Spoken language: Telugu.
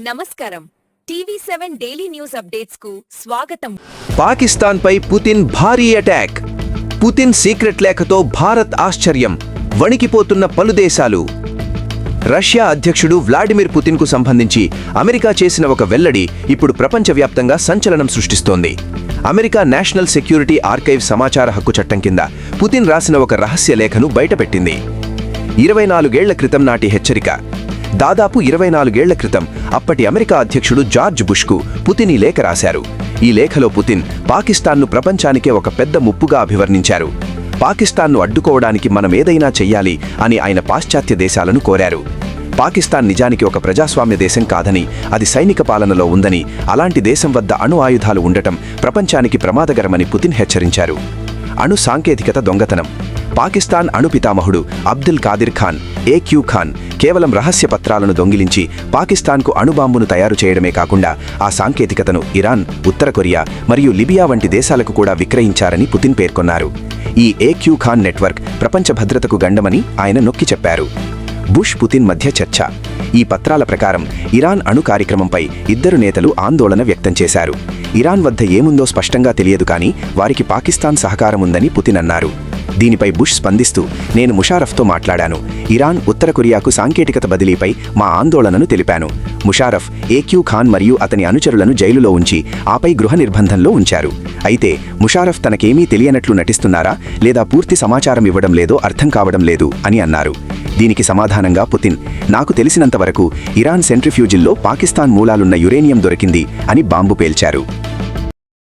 నమస్కారం. టీవీ సెవెన్ డైలీ న్యూస్ అప్డేట్స్కు స్వాగతం. పాకిస్తాన్ పై పుతిన్ భారీ అటాక్. పుతిన్ సీక్రెట్ లేఖతో భారత్ ఆశ్చర్యం. వణికిపోతున్న పలు దేశాలు. రష్యా అధ్యక్షుడు వ్లాడిమిర్ పుతిన్కు సంబంధించి అమెరికా చేసిన ఒక వెల్లడి ఇప్పుడు ప్రపంచవ్యాప్తంగా సంచలనం సృష్టిస్తోంది. అమెరికా నేషనల్ సెక్యూరిటీ ఆర్కైవ్ సమాచార హక్కు చట్టం కింద పుతిన్ రాసిన ఒక రహస్య లేఖను బయటపెట్టింది. ఇరవై నాలుగేళ్ళ క్రితం నాటి హెచ్చరిక. దాదాపు ఇరవై నాలుగేళ్ళ క్రితం అప్పటి అమెరికా అధ్యక్షుడు జార్జ్ బుష్కు పుతిన్ ఈ లేఖ రాశారు. ఈ లేఖలో పుతిన్ పాకిస్తాన్ను ప్రపంచానికే ఒక పెద్ద ముప్పుగా అభివర్ణించారు. పాకిస్తాన్ను అడ్డుకోవడానికి మనం ఏదైనా చెయ్యాలి అని ఆయన పాశ్చాత్య దేశాలను కోరారు. పాకిస్తాన్ నిజానికి ఒక ప్రజాస్వామ్య దేశం కాదని అది సైనిక పాలనలో ఉందని అలాంటి దేశం వద్ద అణు ఆయుధాలు ఉండటం ప్రపంచానికి ప్రమాదకరమని పుతిన్ హెచ్చరించారు. అణు సాంకేతికత దొంగతనం. పాకిస్తాన్ అణు పితామహుడు అబ్దుల్ కాదిర్ ఖాన్ ఏక్యూ ఖాన్ కేవలం రహస్య పత్రాలను దొంగిలించి పాకిస్తాన్కు అణుబాంబును తయారు చేయడమే కాకుండా ఆ సాంకేతికతను ఇరాన్ ఉత్తర కొరియా మరియు లిబియా వంటి దేశాలకు కూడా విక్రయించారని పుతిన్ పేర్కొన్నారు. ఈ ఏక్యూ ఖాన్ నెట్వర్క్ ప్రపంచ భద్రతకు గండమని ఆయన నొక్కి చెప్పారు. బుష్ పుతిన్ మధ్య చర్చ. ఈ పత్రాల ప్రకారం ఇరాన్ అణు కార్యక్రమంపై ఇద్దరు నేతలు ఆందోళన వ్యక్తం చేశారు. ఇరాన్ వద్ద ఏముందో స్పష్టంగా తెలియదు కానీ వారికి పాకిస్తాన్ సహకారం ఉందని పుతిన్ అన్నారు. దీనిపై బుష్ స్పందిస్తూ నేను ముషారఫ్తో మాట్లాడాను. ఇరాన్ ఉత్తర కొరియాకు సాంకేతికత బదిలీపై మా ఆందోళనను తెలిపాను. ముషారఫ్ ఏక్యూ ఖాన్ మరియు అతని అనుచరులను జైలులో ఉంచి ఆపై గృహ నిర్బంధంలో ఉంచారు. అయితే ముషారఫ్ తనకేమీ తెలియనట్లు నటిస్తున్నారా లేదా పూర్తి సమాచారం ఇవ్వడం లేదో అర్థం కావడం లేదు అని అన్నారు. దీనికి సమాధానంగా పుతిన్ నాకు తెలిసినంతవరకు ఇరాన్ సెంట్రిఫ్యూజిల్లో పాకిస్తాన్ మూలాలున్న యురేనియం దొరికింది అని బాంబు పేల్చారు.